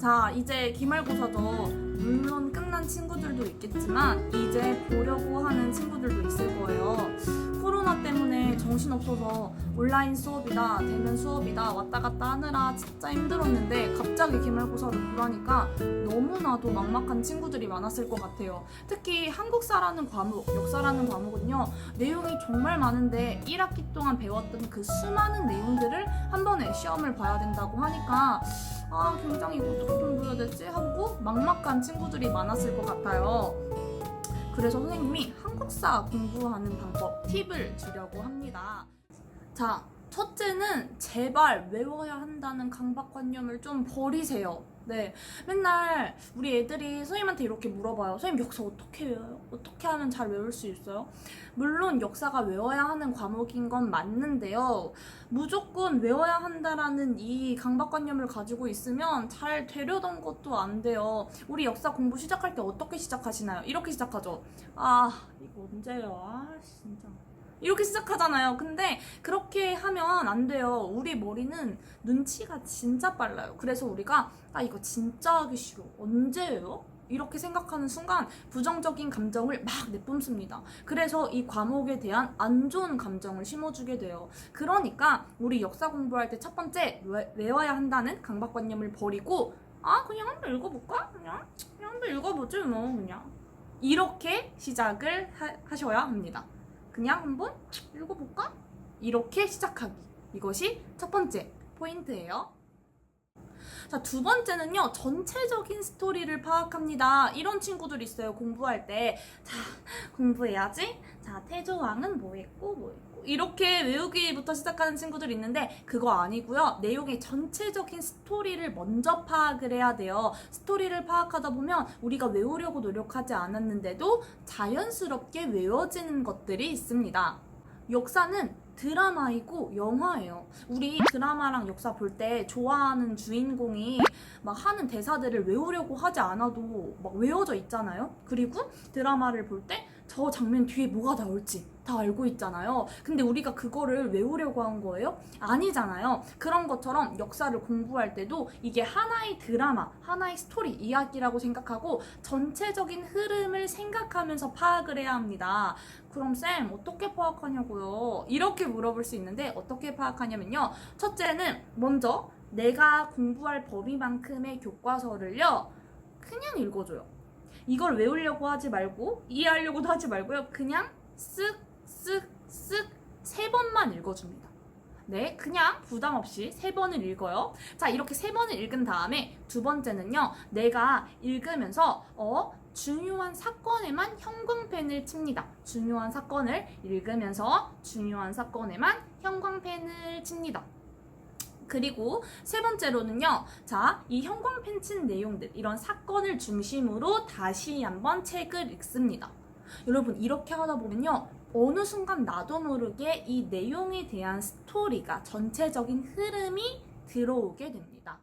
자, 이제 기말고사죠. 물론 끝난 친구들도 있겠지만 이제 보려고 하는 친구들도 있을 거예요. 코로나 때문에 정신없어서 온라인 수업이다, 대면 수업이다 왔다 갔다 하느라 진짜 힘들었는데 갑자기 기말고사를 보라니까 너무나도 막막한 친구들이 많았을 것 같아요. 특히 한국사라는 과목, 역사라는 과목은요. 내용이 정말 많은데 1학기 동안 배웠던 그 수많은 내용들을 한 번에 시험을 봐야 된다고 하니까 아 굉장히 이거 어떻게 공부해야 되지 하고 막막한 친구들이 많았을 것 같아요. 그래서 선생님이 한국사 공부하는 방법 팁을 주려고 합니다. 자, 첫째는 제발 외워야 한다는 강박관념을 좀 버리세요. 네, 맨날 우리 애들이 선생님한테 이렇게 물어봐요. 선생님 역사 어떻게 외워요? 어떻게 하면 잘 외울 수 있어요? 물론 역사가 외워야 하는 과목인 건 맞는데요. 무조건 외워야 한다라는 이 강박관념을 가지고 있으면 잘 되려던 것도 안 돼요. 우리 역사 공부 시작할 때 어떻게 시작하시나요? 이렇게 시작하죠. 아, 이거 언제요? 아, 진짜. 이렇게 시작하잖아요. 근데 그렇게 하면 안 돼요. 우리 머리는 눈치가 진짜 빨라요. 그래서 우리가 아 이거 진짜 하기 싫어. 언제예요? 이렇게 생각하는 순간 부정적인 감정을 막 내뿜습니다. 그래서 이 과목에 대한 안 좋은 감정을 심어주게 돼요. 그러니까 우리 역사 공부할 때 첫 번째 외- 외워야 한다는 강박관념을 버리고 아 그냥 한번 읽어볼까? 그냥 그냥 한번 읽어보지 뭐 그냥 이렇게 시작을 하- 하셔야 합니다. 그냥 한번 읽어볼까? 이렇게 시작하기. 이것이 첫 번째 포인트예요. 자, 두 번째는요, 전체적인 스토리를 파악합니다. 이런 친구들 있어요, 공부할 때. 자, 공부해야지. 자, 태조왕은 뭐 했고, 뭐 했고. 이렇게 외우기부터 시작하는 친구들 있는데, 그거 아니고요. 내용의 전체적인 스토리를 먼저 파악을 해야 돼요. 스토리를 파악하다 보면 우리가 외우려고 노력하지 않았는데도 자연스럽게 외워지는 것들이 있습니다. 역사는 드라마이고 영화예요. 우리 드라마랑 역사 볼 때 좋아하는 주인공이 막 하는 대사들을 외우려고 하지 않아도 막 외워져 있잖아요. 그리고 드라마를 볼 때 저 장면 뒤에 뭐가 나올지 다 알고 있잖아요. 근데 우리가 그거를 외우려고 한 거예요? 아니잖아요. 그런 것처럼 역사를 공부할 때도 이게 하나의 드라마, 하나의 스토리, 이야기라고 생각하고 전체적인 흐름을 생각하면서 파악을 해야 합니다. 그럼 쌤 어떻게 파악하냐고요? 이렇게 물어볼 수 있는데 어떻게 파악하냐면요. 첫째는 먼저 내가 공부할 범위만큼의 교과서를요. 그냥 읽어줘요. 이걸 외우려고 하지 말고 이해하려고도 하지 말고요. 그냥 쓱쓱쓱 세 번만 읽어줍니다. 네, 그냥 부담 없이 세 번을 읽어요. 자, 이렇게 세 번을 읽은 다음에 두 번째는요, 내가 읽으면서, 어, 중요한 사건에만 형광펜을 칩니다. 중요한 사건을 읽으면서 중요한 사건에만 형광펜을 칩니다. 그리고 세 번째로는요, 자, 이 형광펜 친 내용들, 이런 사건을 중심으로 다시 한번 책을 읽습니다. 여러분, 이렇게 하다 보면요, 어느 순간 나도 모르게 이 내용에 대한 스토리가 전체적인 흐름이 들어오게 됩니다.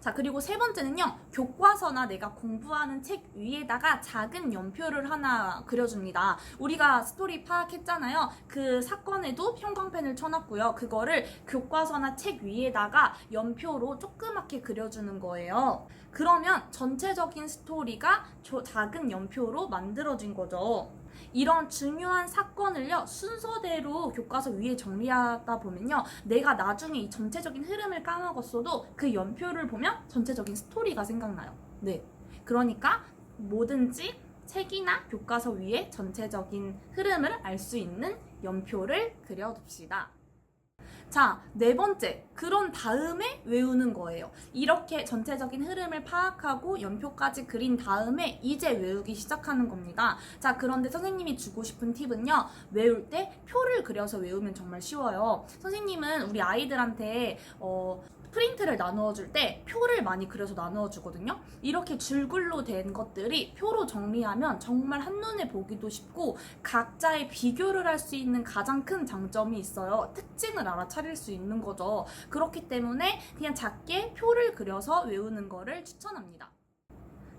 자, 그리고 세 번째는요, 교과서나 내가 공부하는 책 위에다가 작은 연표를 하나 그려줍니다. 우리가 스토리 파악했잖아요. 그 사건에도 형광펜을 쳐놨고요. 그거를 교과서나 책 위에다가 연표로 조그맣게 그려주는 거예요. 그러면 전체적인 스토리가 조- 작은 연표로 만들어진 거죠. 이런 중요한 사건을요 순서대로 교과서 위에 정리하다 보면요 내가 나중에 이 전체적인 흐름을 까먹었어도 그 연표를 보면 전체적인 스토리가 생각나요. 네. 그러니까 뭐든지 책이나 교과서 위에 전체적인 흐름을 알 수 있는 연표를 그려둡시다. 자, 네 번째. 그런 다음에 외우는 거예요. 이렇게 전체적인 흐름을 파악하고 연표까지 그린 다음에 이제 외우기 시작하는 겁니다. 자, 그런데 선생님이 주고 싶은 팁은요. 외울 때 표를 그려서 외우면 정말 쉬워요. 선생님은 우리 아이들한테 어, 프린트를 나누어 줄 때 표를 많이 그려서 나누어 주거든요. 이렇게 줄글로 된 것들이 표로 정리하면 정말 한눈에 보기도 쉽고 각자의 비교를 할 수 있는 가장 큰 장점이 있어요. 특징을 알아차릴 수 있는 거죠. 그렇기 때문에 그냥 작게 표를 그려서 외우는 거를 추천합니다.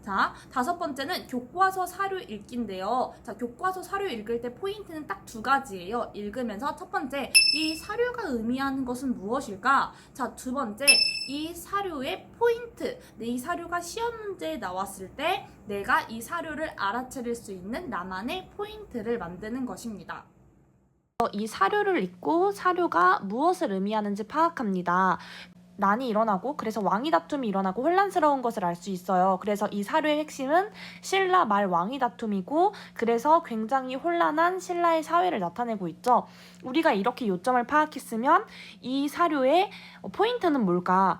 자, 다섯 번째는 교과서 사료 읽기인데요. 자, 교과서 사료 읽을 때 포인트는 딱 두 가지예요. 읽으면서 첫 번째, 이 사료가 의미하는 것은 무엇일까? 자, 두 번째, 이 사료의 포인트. 네, 이 사료가 시험 문제에 나왔을 때 내가 이 사료를 알아차릴 수 있는 나만의 포인트를 만드는 것입니다. 이 사료를 읽고 사료가 무엇을 의미하는지 파악합니다. 난이 일어나고 그래서 왕위 다툼이 일어나고 혼란스러운 것을 알 수 있어요. 그래서 이 사료의 핵심은 신라 말 왕위 다툼이고 그래서 굉장히 혼란한 신라의 사회를 나타내고 있죠. 우리가 이렇게 요점을 파악했으면 이 사료의 어, 포인트는 뭘까?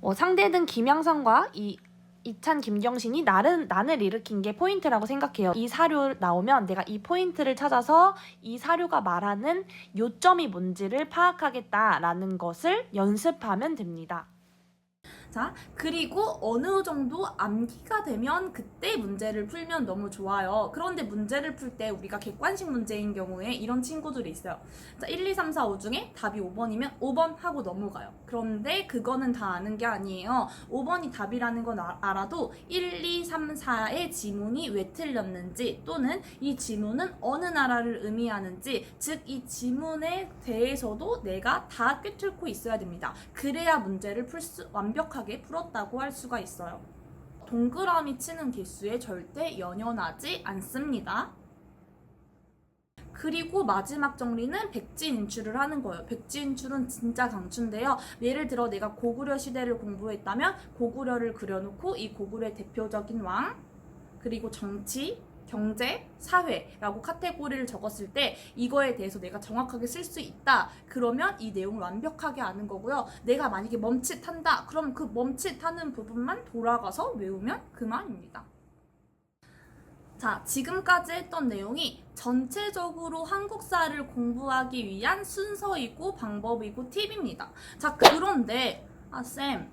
어, 상대든 김양상과 이 이찬 김경신이 나는 난을 일으킨 게 포인트라고 생각해요. 이 사료 나오면 내가 이 포인트를 찾아서 이 사료가 말하는 요점이 뭔지를 파악하겠다라는 것을 연습하면 됩니다. 자, 그리고 어느 정도 암기가 되면 그때 문제를 풀면 너무 좋아요. 그런데 문제를 풀 때 우리가 객관식 문제인 경우에 이런 친구들이 있어요. 자, 1, 2, 3, 4, 5 중에 답이 5번이면 5번 하고 넘어가요. 그런데 그거는 다 아는 게 아니에요. 5번이 답이라는 건 아- 알아도 1, 2, 3, 4의 지문이 왜 틀렸는지 또는 이 지문은 어느 나라를 의미하는지 즉 이 지문에 대해서도 내가 다 꿰뚫고 있어야 됩니다. 그래야 문제를 풀 수, 완벽 하게 풀었다고 할 수가 있어요. 동그라미 치는 개수에 절대 연연하지 않습니다. 그리고 마지막 정리는 백지 인출을 하는 거예요. 백지 인출은 진짜 강추인데요. 예를 들어 내가 고구려 시대를 공부했다면 고구려를 그려놓고 이 고구려의 대표적인 왕 그리고 정치 경제, 사회라고 카테고리를 적었을 때 이거에 대해서 내가 정확하게 쓸 수 있다. 그러면 이 내용을 완벽하게 아는 거고요. 내가 만약에 멈칫한다. 그럼 그 멈칫하는 부분만 돌아가서 외우면 그만입니다. 자, 지금까지 했던 내용이 전체적으로 한국사를 공부하기 위한 순서이고 방법이고 팁입니다. 자, 그런데 아, 쌤.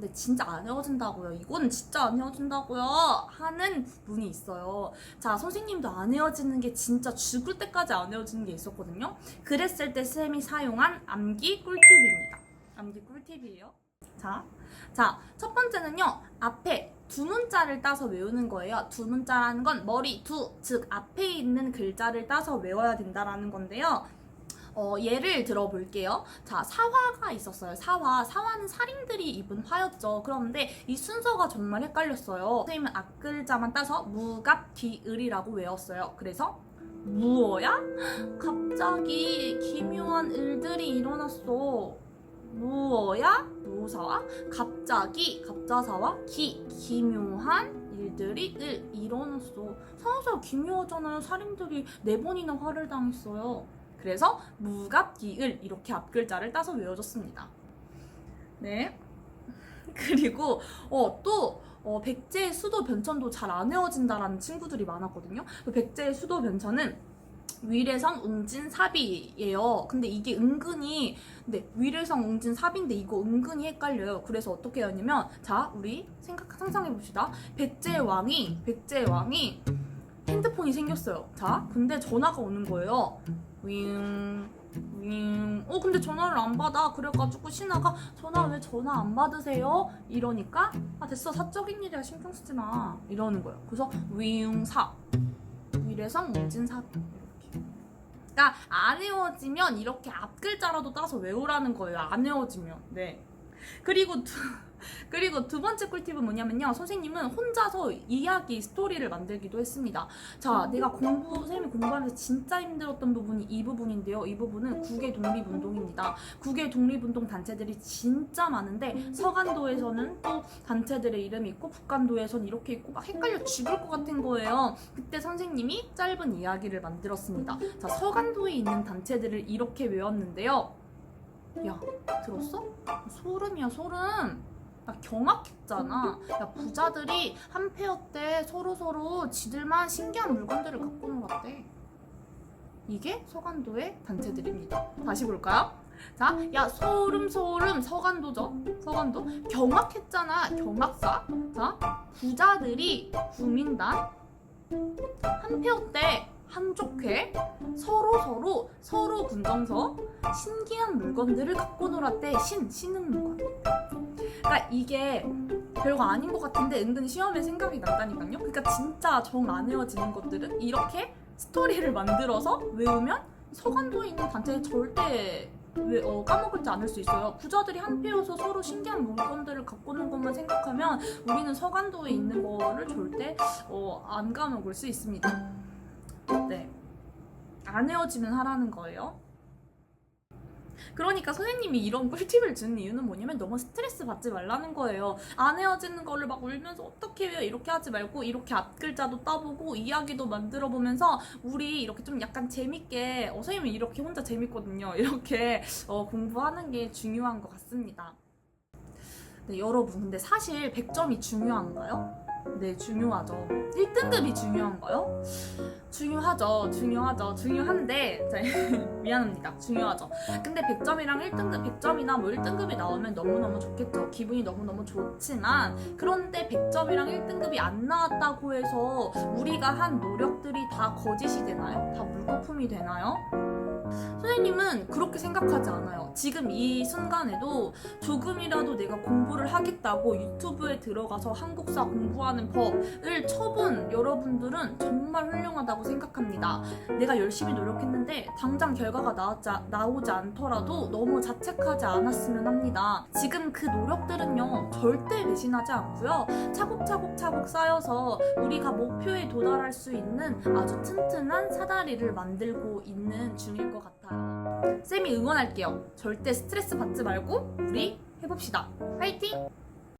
근데 진짜 안 헤어진다고요. 이건 진짜 안 헤어진다고요. 하는 분이 있어요. 자, 선생님도 안 헤어지는 게 진짜 죽을 때까지 안 헤어지는 게 있었거든요. 그랬을 때 쌤이 사용한 암기 꿀팁입니다. 암기 꿀팁이에요. 자, 자, 첫 번째는요. 앞에 두 문자를 따서 외우는 거예요. 두 문자라는 건 머리 두, 즉 앞에 있는 글자를 따서 외워야 된다라는 건데요. 어, 예를 들어볼게요. 자, 사화가 있었어요. 사화. 사화는 살인들이 입은 화였죠. 그런데 이 순서가 정말 헷갈렸어요. 선생님은 앞글자만 따서 무갑 기을이라고 외웠어요. 그래서 무어야? 갑자기 기묘한 일들이 일어났어. 무어야? 무사와? 갑자기 갑자사와 기 기묘한 일들이 일 일어났어. 사실 기묘하잖아요. 살인들이 네 번이나 화를 당했어요. 그래서 무갑기을 이렇게 앞글자를 따서 외워줬습니다. 네. 그리고 어, 또 어, 백제의 수도 변천도 잘 안 외워진다라는 친구들이 많았거든요. 그 백제의 수도 변천은 위례성 웅진 사비예요. 근데 이게 은근히 네, 위례성 웅진 사비인데 이거 은근히 헷갈려요. 그래서 어떻게 하냐면 자, 우리 생각 상상해 봅시다. 백제 왕이 백제 왕이 핸드폰이 생겼어요. 자, 근데 전화가 오는 거예요. 윙, 윙. 어, 근데 전화를 안 받아. 그래가지고 신하가 전화 왜 전화 안 받으세요? 이러니까 아 됐어 사적인 일이야 신경 쓰지 마 이러는 거예요. 그래서 윙사 위례성 웅진 사 이렇게. 그러니까 안 외워지면 이렇게 앞 글자라도 따서 외우라는 거예요. 안 외워지면 네. 그리고 두, 그리고 두 번째 꿀팁은 뭐냐면요. 선생님은 혼자서 이야기 스토리를 만들기도 했습니다. 자, 내가 공부, 선생님이 공부하면서 진짜 힘들었던 부분이 이 부분인데요. 이 부분은 국외 독립운동입니다. 국외 독립운동 단체들이 진짜 많은데 서간도에서는 또 단체들의 이름이 있고 북간도에서는 이렇게 있고 막 헷갈려 죽을 것 같은 거예요. 그때 선생님이 짧은 이야기를 만들었습니다. 자, 서간도에 있는 단체들을 이렇게 외웠는데요. 야, 들었어? 소름이야, 소름. 야, 경악했잖아. 야, 부자들이 한 페어 때 서로서로 지들만 신기한 물건들을 갖고 놀았대. 이게 서간도의 단체들입니다. 다시 볼까요? 자, 야, 소름, 소름, 서간도죠? 서간도. 경악했잖아, 경악사. 자, 부자들이 구민단 한 페어 때 한족회 서로 서로 서로 군정서 신기한 물건들을 갖고 놀았대 신 신은 물건 그러니까 이게 별거 아닌 것 같은데 은근 시험에 생각이 난다니까요. 그러니까 진짜 정안 외워지는 것들은 이렇게 스토리를 만들어서 외우면 서간도에 있는 단체에 절대 왜, 어, 까먹지 않을 수 있어요. 부자들이 한패여서 서로 신기한 물건들을 갖고 오는 것만 생각하면 우리는 서간도에 있는 거를 절대 어, 안 까먹을 수 있습니다. 네. 안 외워지면 하라는 거예요. 그러니까 선생님이 이런 꿀팁을 주는 이유는 뭐냐면 너무 스트레스 받지 말라는 거예요. 안 헤어지는 거를 막 울면서 어떻게 해요? 이렇게 하지 말고 이렇게 앞글자도 따보고 이야기도 만들어 보면서 우리 이렇게 좀 약간 재밌게 어, 선생님은 이렇게 혼자 재밌거든요. 이렇게 어, 공부하는 게 중요한 것 같습니다. 네, 여러분 근데 사실 100점이 중요한가요? 네, 중요하죠. 1등급이 중요한가요? 중요하죠. 중요하죠. 중요한데 자, 미안합니다. 중요하죠. 근데 100점이랑 1등급 100점이나 뭐 1등급이 나오면 너무너무 좋겠죠. 기분이 너무너무 좋지만 그런데 100점이랑 1등급이 안 나왔다고 해서 우리가 한 노력들이 다 거짓이 되나요? 다 물거품이 되나요? 선생님은 그렇게 생각하지 않아요. 지금 이 순간에도 조금이라도 내가 공부를 하겠다고 유튜브에 들어가서 한국사 공부하는 법을 쳐본 여러분들은 정말 훌륭하다고 생각합니다. 내가 열심히 노력했는데 당장 결과가 나왔지, 나오지 않더라도 너무 자책하지 않았으면 합니다. 지금 그 노력들은요, 절대 배신하지 않고요. 차곡차곡차곡 쌓여서 우리가 목표에 도달할 수 있는 아주 튼튼한 사다리를 만들고 있는 중일 것 같아요. 쌤이 응원할게요. 절대 스트레스 받지 말고 우리 해봅시다. 화이팅!